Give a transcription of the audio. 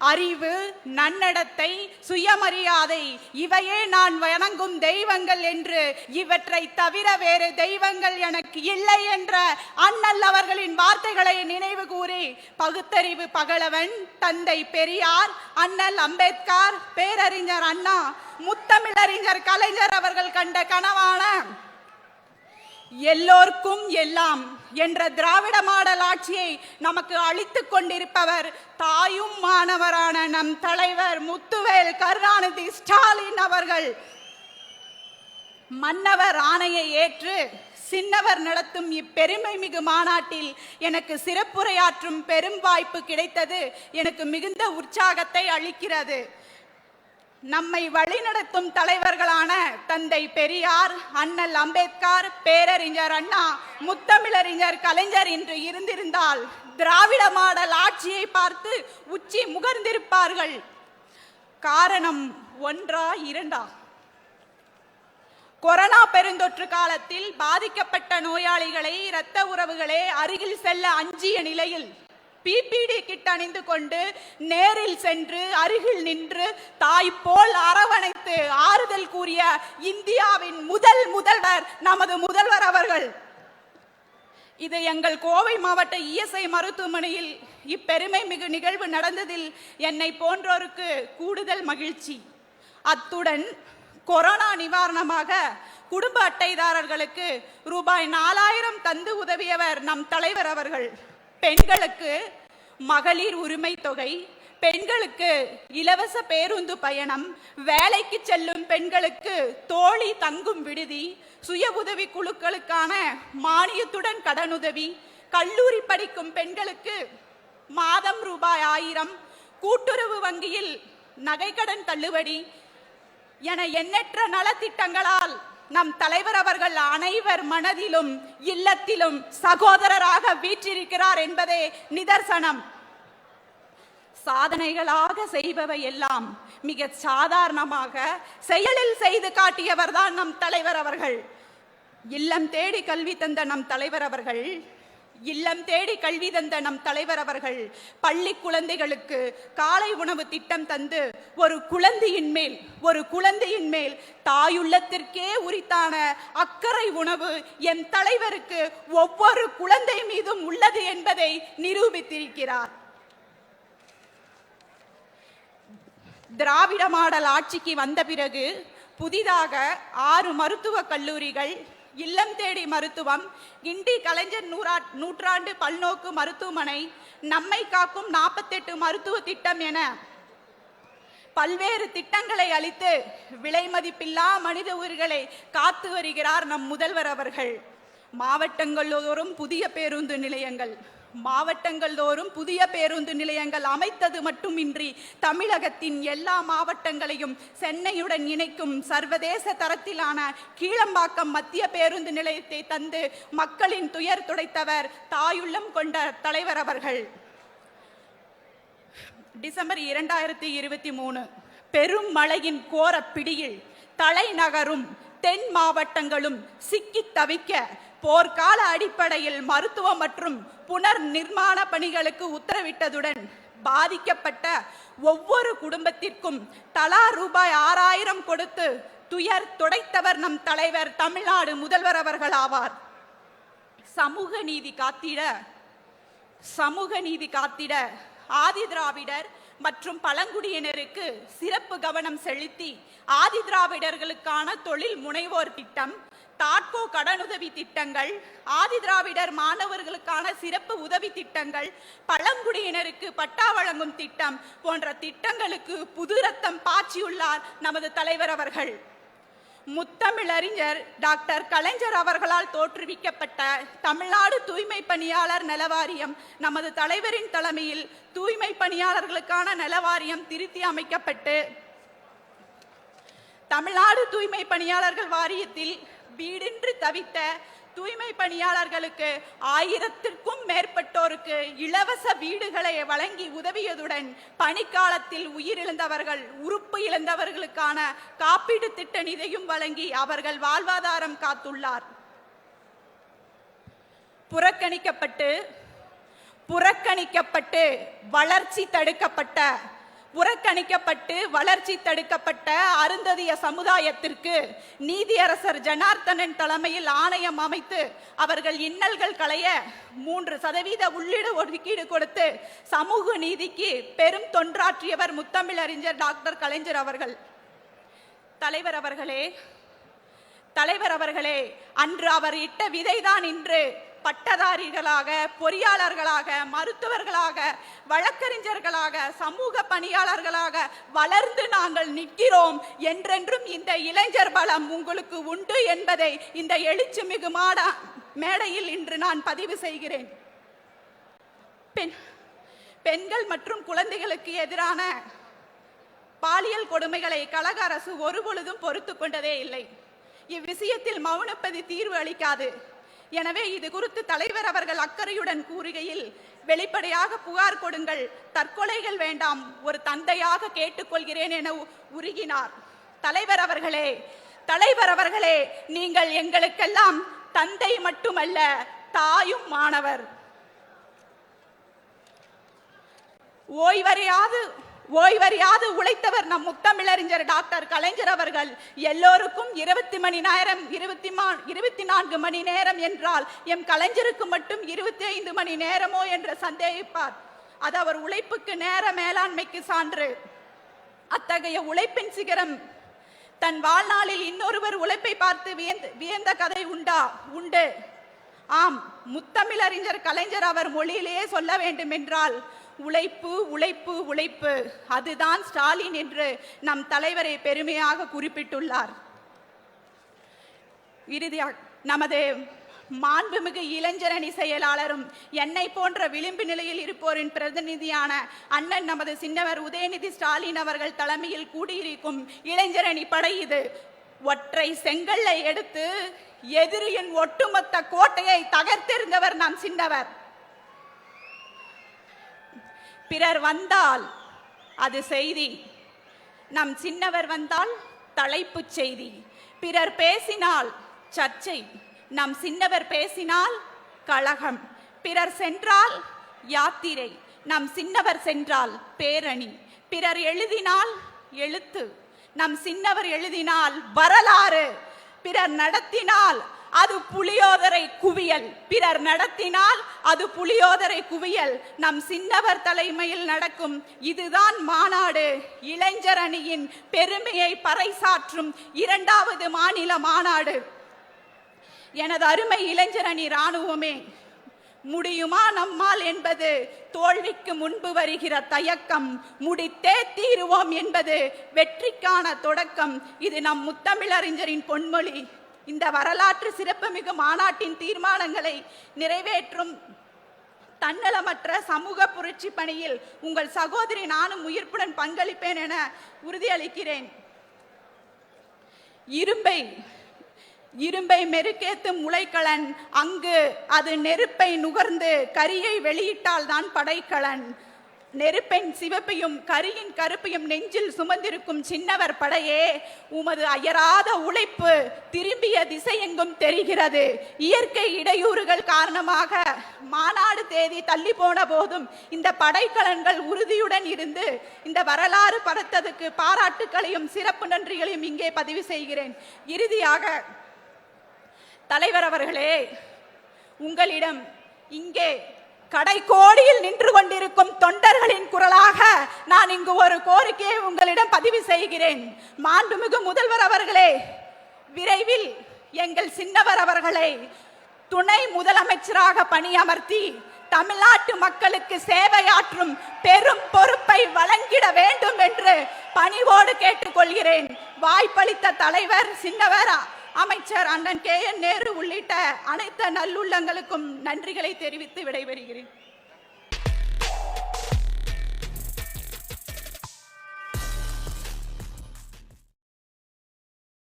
அறிவு நன்னடத்தை சுயமரியாதை இவையே நான் வணங்கும் தெய்வங்கள் என்று இவற்றை தவிர வேறு தெய்வங்கள் எனக்கு இல்லை என்ற அண்ணல் அவர்களின் வார்த்தைகளை நினைவு கூறி பகுத்தறிவு பகலவன் தந்தை பெரியார் அண்ணல் அம்பேத்கர் பேரறிஞர் அண்ணா முத்தமிழறிஞர் கலைஞர் அவர்கள் கண்ட கனவான எல்லோர்க்கும் எல்லாம் என்ற திராவிட மாடல் ஆட்சியை நமக்கு அளித்து கொண்டிருப்பவர் தாயும் மாணவரான நம் தலைவர் முத்துவேல் கருணாநிதி ஸ்டாலின் அவர்கள். மன்னவர் ஆணையை ஏற்று சின்னவர் நடத்தும் இப்பெருமை மிகு மாநாட்டில் எனக்கு சிறப்புரையாற்றும் பெரும் வாய்ப்பு கிடைத்தது. எனக்கு மிகுந்த உற்சாகத்தை அளிக்கிறது. நம்மை வழிநடத்தும் தலைவர்களான தந்தை பெரியார் அண்ணல் அம்பேத்கர் பேரறிஞர் அண்ணா முத்தமிழறிஞர் கலைஞர் என்று இருந்திருந்தால் திராவிட மாடல் ஆட்சியை பார்த்து உச்சி முகர்ந்திருப்பார்கள். காரணம் ஒன்றா இரண்டா? கொரோனா பெருந்தொற்று காலத்தில் பாதிக்கப்பட்ட நோயாளிகளை இரத்த உறவுகளே அருகில் செல்ல அஞ்சிய நிலையில் பிபிடி கிட் அணிந்து கொண்டு நேரில் சென்று அருகில் நின்று தாய் போல் அரவணைத்து ஆறுதல் கூறிய இந்தியாவின் முதல் முதல்வர் நமது முதல்வர் அவர்கள். இது எங்கள் கோவை மாவட்ட இஎஸ்ஐ மருத்துவமனையில் இப்பெருமை மிகு நிகழ்வு நடந்ததில் என்னை போன்றோருக்கு கூடுதல் மகிழ்ச்சி. அத்துடன் கொரோனா நிவாரணமாக குடும்ப அட்டைதாரர்களுக்கு ரூபாய் நாலாயிரம் தந்து உதவியவர் நம் தலைவர் அவர்கள். பெண்களுக்கு மகளிர் உரிமை தொகை பெண்களுக்கு இலவச பேருந்து பயணம் வேலைக்கு செல்லும் பெண்களுக்கு தோழி தங்கும் விடுதி சுய உதவி குழுக்களுக்கான மானியத்துடன் கடனுதவி கல்லூரி படிக்கும் பெண்களுக்கு மாதம் ரூபாய் ஆயிரம் கூட்டுறவு வங்கியில் நகைக்கடன் தள்ளுபடி என எண்ணற்ற நலத்திட்டங்களால் நம் தலைவர் அவர்கள் அனைவர் மனதிலும் இல்லத்திலும் சகோதரராக வீற்றிருக்கிறார் என்பதே நிதர்சனம். சாதனைகளாக செய்பவை எல்லாம் மிக சாதாரணமாக செயலில் செய்து காட்டியவர்தான் நம் தலைவர் அவர்கள். இல்லம் தேடி கல்வி தந்த நம் தலைவர் அவர்கள் இல்லம் தேடி கல்வி தந்த நம் தலைவர் அவர்கள் பள்ளி குழந்தைகளுக்கு காலை உணவு திட்டம் தந்து ஒரு குழந்தையின் மேல் ஒரு குழந்தையின் மேல் தாயுள்ளத்திற்கே உரித்தான அக்கறை உணவு என் தலைவருக்கு ஒவ்வொரு குழந்தை மீதும் உள்ளது என்பதை நிரூபித்திருக்கிறார். திராவிட மாடல் ஆட்சிக்கு வந்த பிறகு புதிதாக ஆறு மருத்துவக் கல்லூரிகள் இல்லம் தேடி மருத்துவம் கிண்டி கலைஞர் நூறா நூற்றாண்டு பல்நோக்கு மருத்துவமனை நம்மை காக்கும் நாற்பத்தெட்டு மருத்துவ திட்டம் என பல்வேறு திட்டங்களை அளித்து விலை மதிப்பில்லா மனித உயிர்களை காத்து வருகிறார் நம் முதல்வர் அவர்கள். மாவட்டங்களோறும் புதிய பேருந்து நிலையங்கள். மாவட்டங்கள் தோறும் புதிய பேருந்து நிலையங்கள் அமைத்தது மட்டுமின்றி தமிழகத்தின் எல்லா மாவட்டங்களையும் சென்னையுடன் இணைக்கும் சர்வதேச தரத்திலான கீழம்பாக்கம் மத்திய பேருந்து நிலையத்தை தந்து மக்களின் துயர் துடைத்தவர் தாயுள்ளம் கொண்ட தலைவர் அவர்கள். டிசம்பர் இரண்டாயிரத்தி இருபத்தி மூணு. பெரும் மழையின் கோர பிடியில் தலைநகரும் தென் மாவட்டங்களும் சிக்கி தவிக்க போர்க்கால அடிப்படையில் மருத்துவ மற்றும் புனர் நிர்மாண பணிகளுக்கு உத்தரவிட்டதுடன் பாதிக்கப்பட்ட ஒவ்வொரு குடும்பத்திற்கும் தலா ரூபாய் ஆறாயிரம் கொடுத்து துயர் துடைத்தவர் நம் தலைவர் தமிழ்நாடு முதல்வர் அவர்கள் ஆவார். சமூக நீதி காத்திட சமூக நீதி காத்திட ஆதி திராவிடர் மற்றும் பழங்குடியினருக்கு சிறப்பு கவனம் செலுத்தி ஆதி திராவிடர்களுக்கான தொழில் முனைவோர் திட்டம் தாட்கோ கடனுதவி திட்டங்கள் ஆதி திராவிடர் மாணவர்களுக்கான சிறப்பு உதவி திட்டங்கள் பழங்குடியினருக்கு பட்டா வழங்கும் திட்டம் போன்ற திட்டங்களுக்கு புது ரத்தம் பாய்ச்சியுள்ளார் நமது தலைவர் அவர்கள். முத்தமிழறிஞர் டாக்டர் கலைஞர் அவர்களால் தோற்றுவிக்கப்பட்ட தமிழ்நாடு தூய்மை பணியாளர் நலவாரியம் நமது தலைவரின் தலைமையில் தூய்மை பணியாளர்களுக்கான நலவாரியம் திருத்தி அமைக்கப்பட்டு தமிழ்நாடு தூய்மை பணியாளர்கள் வாரியத்தில் வீடின்றி தவித்த தூய்மை பணியாளர்களுக்கு ஆயிரத்திற்கும் மேற்பட்டோருக்கு இலவச வீடுகளை வழங்கி உதவியதுடன் பணிக்காலத்தில் உயிரிழந்தவர்கள் உறுப்பு இழந்தவர்களுக்கான காப்பீடு திட்ட நிதியும் வழங்கி அவர்கள் வாழ்வாதாரம் காத்துள்ளார். புறக்கணிக்கப்பட்டு புறக்கணிக்கப்பட்டு வளர்ச்சி தடுக்கப்பட்ட புறக்கணிக்கப்பட்டு வளர்ச்சி தடுக்கப்பட்ட அருந்ததிய சமுதாயத்திற்கு நீதியரசர் ஜனார்த்தனன் தலைமையில் ஆணையம் அமைத்து அவர்கள் இன்னல்கள் களைய மூன்று சதவீத உள்ளிட ஒதுக்கீடு கொடுத்து சமூக நீதிக்கு பெரும் தொன்றாற்றியவர் முத்தமிழறிஞர் டாக்டர் கலைஞர் அவர்கள். தலைவர் அவர்களே தலைவர் அவர்களே அன்று அவர் இட்ட விதைதான் இன்று பட்டதாரிகளாக பொறியாளர்களாக மருத்துவர்களாக வழக்கறிஞர்களாக சமூக பணியாளர்களாக வளர்ந்து நாங்கள் நிற்கிறோம். என்றென்றும் இந்த இளைஞர் பலம் உங்களுக்கு உண்டு என்பதை இந்த எழுச்சிமிகு மாடா மேடையில் இன்று நான் பதிவு செய்கிறேன். பெண் பெண்கள் மற்றும் குழந்தைகளுக்கு எதிரான பாலியல் கொடுமைகளை கழக அரசு ஒருபொழுதும் பொறுத்து கொண்டதே இல்லை. இவ்விஷயத்தில் மௌனப்பதி தீர்வு அளிக்காது. எனவே இது குறித்து தலைவர் அவர்கள் அக்கறையுடன் கூறுகையில் வெளிப்படையாக புகார் கொடுங்கள். தற்கொலைகள் வேண்டாம். ஒரு தந்தையாக கேட்டுக்கொள்கிறேன் என உருகினார். தலைவர் அவர்களே தலைவர் அவர்களே நீங்கள் எங்களுக்கெல்லாம் தந்தை மட்டுமல்ல தாயும் மாணவர். ஓய்வறியாது ஓய்வறியாது உழைத்தவர் நம் முத்தமிழறிஞர் டாக்டர் கலைஞர் அவர்கள். எல்லோருக்கும் இருபத்தி மணி நேரம் இருபத்தி மா இருபத்தி நான்கு மணி நேரம் என்றால் எம் கலைஞருக்கு மட்டும் இருபத்தி ஐந்து மணி நேரமோ என்று சந்தேகிப்பார். அது அவர் உழைப்புக்கு நேர மேலாண்மைக்கு சான்று. அத்தகைய உழைப்பின் சிகரம் தன் வாழ்நாளில் இன்னொருவர் உழைப்பை பார்த்து வியந்து வியந்த கதை உண்டா? உண்டு. ஆம் முத்தமிழறிஞர் கலைஞர் அவர் மொழியிலேயே சொல்ல வேண்டுமென்றால் உழைப்பு உழைப்பு உழைப்பு. அதுதான் ஸ்டாலின் என்று நம் தலைவரை பெருமையாக குறிப்பிட்டுள்ளார். இறுதியாக நமது மாண்புமிகு இளைஞரணி செயலாளரும் என்னை போன்ற விளிம்பு நிலையில் இருப்போரின் பிரதிநிதியான அண்ணன் நமது சின்னவர் உதயநிதி ஸ்டாலின் அவர்கள் தலைமையில் கூடியிருக்கும் இளைஞரணி படை இது. ஒற்றை செங்கல்லை எடுத்து எதிரியின் ஒட்டுமொத்த கோட்டையை தகர்த்தெறிந்தவர் நாம் சின்னவர். பிறர் வந்தால் அது செய்தி. நம் சின்னவர் வந்தால் தலைப்புச் செய்தி. பிறர் பேசினால் சர்ச்சை. நம் சின்னவர் பேசினால் கழகம். பிறர் சென்றால் யாத்திரை. நம் சின்னவர் சென்றால் பேரணி. பிறர் எழுதினால் எழுத்து. நம் சின்னவர் எழுதினால் வரலாறு. பிறர் நடத்தினால் அது புளியோதரை குவியல். பிறர் நடத்தினால் அது புளியோதரை குவியல். நம் சின்னவர் தலைமையில் நடக்கும் இதுதான் மாநாடு. இளைஞர் அணியின் பெருமையை பறைசாற்றும் இரண்டாவது மாநில மாநாடு. எனது அருமை இளைஞர் அணி இராணுவமே முடியுமா நம்மால் என்பது தோல்விக்கு முன்பு வருகிற தயக்கம். முடித்தே தீருவோம் என்பது வெற்றிக்கான தொடக்கம். இது நம் முத்தமிழறிஞரின் பொன்மொழி. இந்த வரலாற்று சிறப்புமிகு மாநாட்டின் தீர்மானங்களை நிறைவேற்றும் தன்னலமற்ற சமூக புரட்சி பணியில் உங்கள் சகோதரி நானும் உயிர்ப்புடன் பங்களிப்பேன் என உறுதியளிக்கிறேன். இரும்பை இரும்பை மெருக்கேத்தும் முளைக்கலன் அங்கு அது நெருப்பை நுகர்ந்து கரியை வெளியிட்டால் தான் படைக்கலன். நெருப்பெண் சிவப்பையும் கரியின் கருப்பையும் நெஞ்சில் சுமந்திருக்கும் சின்னவர் படையே உமது அயராத உழைப்பு திரும்பிய திசையெங்கும் தெரிகிறது. இயற்கை இடையூறுகள் காரணமாக மாநாடு தேதி தள்ளி போன போதும் இந்த படைக்கலன்கள் உறுதியுடன் இருந்து இந்த வரலாறு படைத்ததுக்கு பாராட்டுக்களையும் சிறப்பு நன்றிகளையும் இங்கே பதிவு செய்கிறேன். இறுதியாக தலைவர் அவர்களே உங்களிடம் இங்கே கடை கோடியில் நின்று கொண்டிருக்கும் தொண்டர்களின் குரலாக நான் இங்கு ஒரு கோரிக்கையை உங்களிடம் பதிவு செய்கிறேன். மாண்புமிகு முதல்வர் அவர்களே விரைவில் எங்கள் சின்னவர் அவர்களை துணை முதலமைச்சராக பணியமர்த்தி தமிழ்நாட்டு மக்களுக்கு சேவையாற்றும் பெரும் பொறுப்பை வழங்கிட வேண்டும் என்று பணிவோடு கேட்டுக்கொள்கிறேன். வாய்ப்பளித்த தலைவர் சின்னவர் அமைச்சர் அண்ணன் கே என் நேரு உள்ளிட்ட அனைத்து நல்லுள்ளங்களுக்கும் நன்றிகளை தெரிவித்து விடைபெறுகிறேன்.